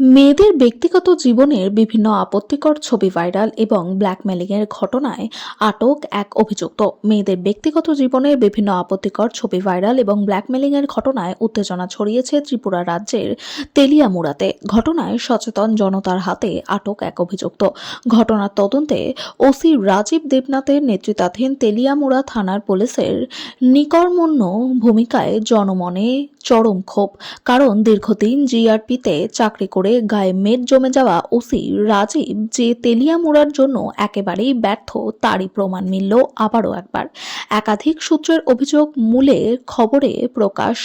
মেয়েদের ব্যক্তিগত জীবনের বিভিন্ন আপত্তিকর ছবি ভাইরাল এবং ব্ল্যাকমেলিংয়ের ঘটনায় আটক এক অভিযুক্ত। মেয়েদের ব্যক্তিগত জীবনের বিভিন্ন আপত্তিকর ছবি ভাইরাল এবং ব্ল্যাকমেলিংয়ের ঘটনায় উত্তেজনা ছড়িয়েছে ত্রিপুরা রাজ্যের তেলিয়ামুড়াতে। ঘটনায় সচেতন জনতার হাতে আটক এক অভিযুক্ত। ঘটনার তদন্তে ওসি রাজীব দেবনাথের নেতৃত্বাধীন তেলিয়ামুড়া থানার পুলিশের নিকর্মণ্য ভূমিকায় জনমনে চরম ক্ষোভ। কারণ দীর্ঘদিন জিআরপিতে চাকরি করে গায়ে মেদ জমে যাওয়া ওসি রাজীব যে তেলিয়া মোড়ার জন্য একেবারেই ব্যর্থ, তারই প্রমাণ মিলল আবারও একবার। একাধিক সূত্রের অভিযোগ মূলে খবরে প্রকাশ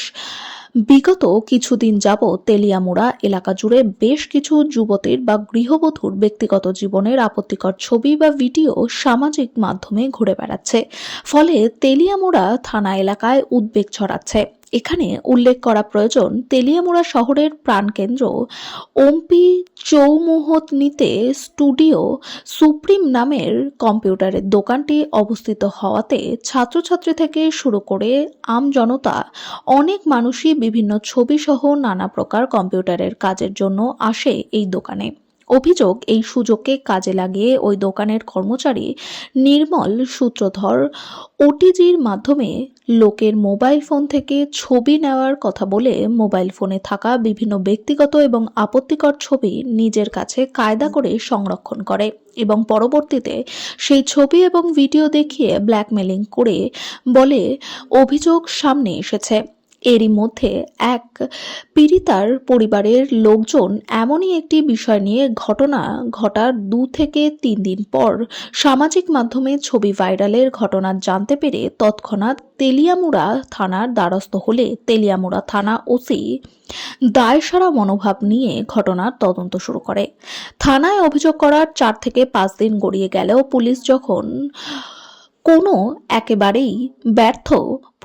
বিগত কিছুদিন যাবৎ তেলিয়ামুড়া এলাকা জুড়ে বেশ কিছু যুবতীর বা গৃহবধূর ব্যক্তিগত জীবনের আপত্তিকর ছবি বা ভিডিও সামাজিক মাধ্যমে ঘুরে বেড়াচ্ছে। ফলে তেলিয়ামুড়া থানা এলাকায় উদ্বেগ ছড়াচ্ছে। এখানে উল্লেখ করা প্রয়োজন, তেলিয়ামুড়া শহরের প্রাণকেন্দ্র ওমপি চৌমুহতনিতে স্টুডিও সুপ্রিম নামের কম্পিউটারের দোকানটি অবস্থিত হওয়াতে ছাত্রছাত্রী থেকে শুরু করে আমজনতা অনেক মানুষই বিভিন্ন ছবি সহ নানা প্রকার কম্পিউটারের কাজের জন্য আসে এই দোকানে। অভিযোগ, এই সুযোগকে কাজে লাগিয়ে ওই দোকানের কর্মচারী নির্মল সূত্রধর ওটিজির মাধ্যমে লোকের মোবাইল ফোন থেকে ছবি নেওয়ার কথা বলে মোবাইল ফোনে থাকা বিভিন্ন ব্যক্তিগত এবং আপত্তিকর ছবি নিজের কাছে কায়দা করে সংরক্ষণ করে এবং পরবর্তীতে সেই ছবি এবং ভিডিও দেখিয়ে ব্ল্যাকমেলিং করে বলে অভিযোগ সামনে এসেছে। এরই মধ্যে এক পীড়িতার পরিবারের লোকজন এমনই একটি বিষয় নিয়ে ঘটনা ঘটার দু থেকে তিন দিন পর সামাজিক মাধ্যমে ছবি ভাইরালের ঘটনা জানতে পেরে তৎক্ষণাৎ তেলিয়ামুড়া থানার দ্বারস্থ হলে তেলিয়ামুড়া থানা ওসি দায়সারা মনোভাব নিয়ে ঘটনার তদন্ত শুরু করে। থানায় অভিযোগ করার চার থেকে পাঁচ দিন গড়িয়ে গেলেও পুলিশ যখন কোনো একেবারেই ব্যর্থ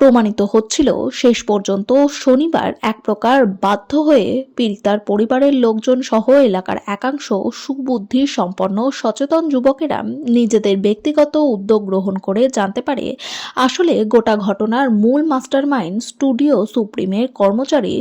প্রমাণিত হচ্ছিল শেষ পর্যন্ত শনিবার এক প্রকার বাধ্য হয়ে পীড়িতার পরিবারের লোকজন সহ এলাকার একাংশ সুবুদ্ধি সম্পন্ন সচেতন যুবকেরা নিজেদের ব্যক্তিগত উদ্যোগ গ্রহণ করে জানতে পারে আসলে গোটা ঘটনার মূল মাস্টারমাইন্ড স্টুডিও সুপ্রিমের কর্মচারী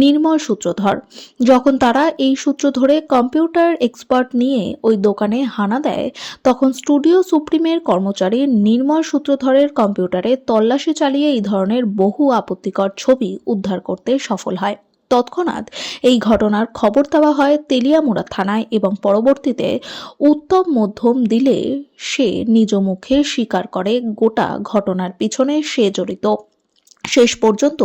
নির্মল সূত্রধর। যখন তারা এই সূত্র ধরে কম্পিউটার এক্সপার্ট নিয়ে ওই দোকানে হানা দেয়, তখন স্টুডিও সুপ্রিমের কর্মচারী নির্মল সূত্রধরের কম্পিউটারে তল্লাশি চালিয়ে এই ধরনের বহু আপত্তিকর ছবি উদ্ধার করতে সফল হয়। তৎক্ষণাৎ এই ঘটনার খবর দেওয়া হয় তেলিয়ামুড়া থানায় এবং পরবর্তীতে উত্তম মধ্যম দিলে সে নিজ মুখে স্বীকার করে গোটা ঘটনার পিছনে সে জড়িত। শেষ পর্যন্ত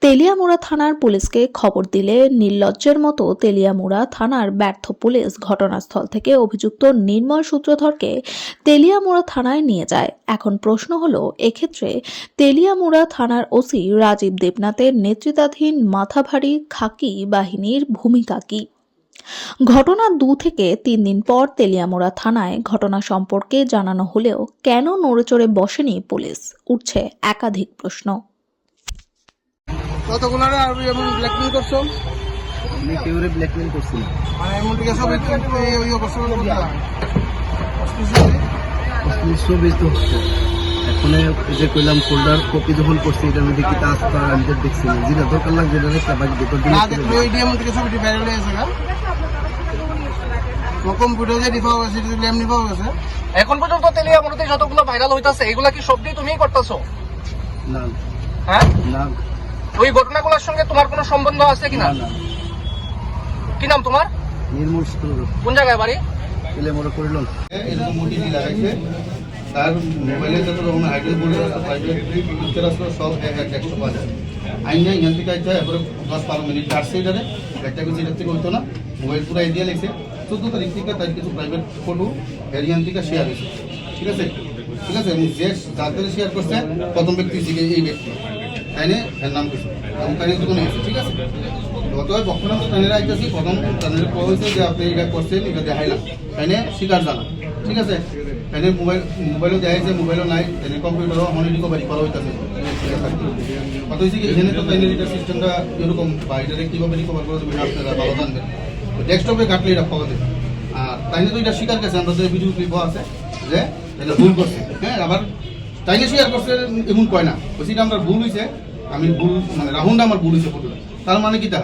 তেলিয়ামুড়া থানার পুলিশকে খবর দিলে নির্লজ্জের মতো তেলিয়ামুড়া থানার ব্যর্থ পুলিশ ঘটনাস্থল থেকে অভিযুক্ত নির্মল সূত্রধরকে তেলিয়ামুড়া থানায় নিয়ে যায়। এখন প্রশ্ন হলো, এক্ষেত্রে তেলিয়ামুড়া থানার ওসি রাজীব দেবনাথের নেতৃত্বাধীন মাথাভারী খাকি বাহিনীর ভূমিকা কী? ঘটনা দু থেকে তিন দিন পর তেলিয়ামুড়া থানায় ঘটনা সম্পর্কে জানানো হলেও কেন নড়েচড়ে বসেনি পুলিশ? উঠছে একাধিক প্রশ্ন। কতগুলো আর এমন ব্ল্যাকমেল করছ? আমি কেউরে ব্ল্যাকমেল করছি না। মানে এমন থেকে সব ওই অবসর ছবি তো হচ্ছে। এখন যে কইলাম ফোল্ডার কপি যখন করছি এটা আমি দেখি তার তার আমি দেখছি না। যেটা দরকার লাগছে এটা দেখতে বাকি দিন না দেখলে ওই এমন থেকে ছবিটি ভাইরাল হয়ে হয়েছে গেছে এখন পর্যন্ত তেলিয়ামুড়াতে যতগুলো ভাইরাল হইতাছে এগুলা কি সবটি তুমিই করতেছো? না হ্যাঁ? না ওই ঘটনাগুলোর সঙ্গে তোমার কোনো সম্বন্ধ আছে কিনা? না না। কি নাম তোমার? নির্মূল সূত্র কোন জায়গায় বাড়ি? এলে মনে করিল এরকম ওটিপি লাগাইছে। তার মোবাইলে যত রকম আইডি বলে পিকচার আসলো সব এক এক একশো পাওয়া যায়। আইন এখান থেকে আইতে হয় এরপরে দশ বারো মিনিট কাটছে এটারে একটা কিছু এটার থেকে হইতো না। মোবাইল পুরো চোদ্দ তারিখ থেকে তার কিছু প্রাইভেট ফটো এরিয়ান থেকে শেয়ার হয়েছে। ঠিক আছে? ঠিক আছে যে যাদের শেয়ার করছে, প্রথম ব্যক্তি ছিল এই ব্যক্তি। তাই নিয়ে এর নাম কিছু নিয়ে নিয়েছে ঠিক আছে? অতএব বক্ষণ আমরা আইতেছি প্রথম টানের কোয়া হয়েছে যে আপনি এটা করছেন, এটা দেখাইলাম। তাই নিয়ে স্বীকার জানা ঠিক আছে? তাই মোবাইল, মোবাইলও দেখাইছে মোবাইলও নাই তাই কম্পিউটারও অনেক রিকভারি করা হইতেছে। কত হয়েছে কি, এখানে তো তাই এটা সিস্টেমটা এরকম বা এটা কীভাবে রিকভার করে দেবেন আপনারা ভালো জানবেন। ডেস্কটপে কাটলে এটা পাওয়া যাবে। আর তাই তো এটা স্বীকার গেছে আমরা তো ভিডিও ক্লিপও আছে। যে এটা ভুল করছে। হ্যাঁ আবার তাইলে শেয়ার করছে এমন কয় না। বলছি আমার ভুল হয়েছে আমি ভুল মানে রাহুলটা আমার ভুল হয়েছে ফটোটা তার মানে কি তা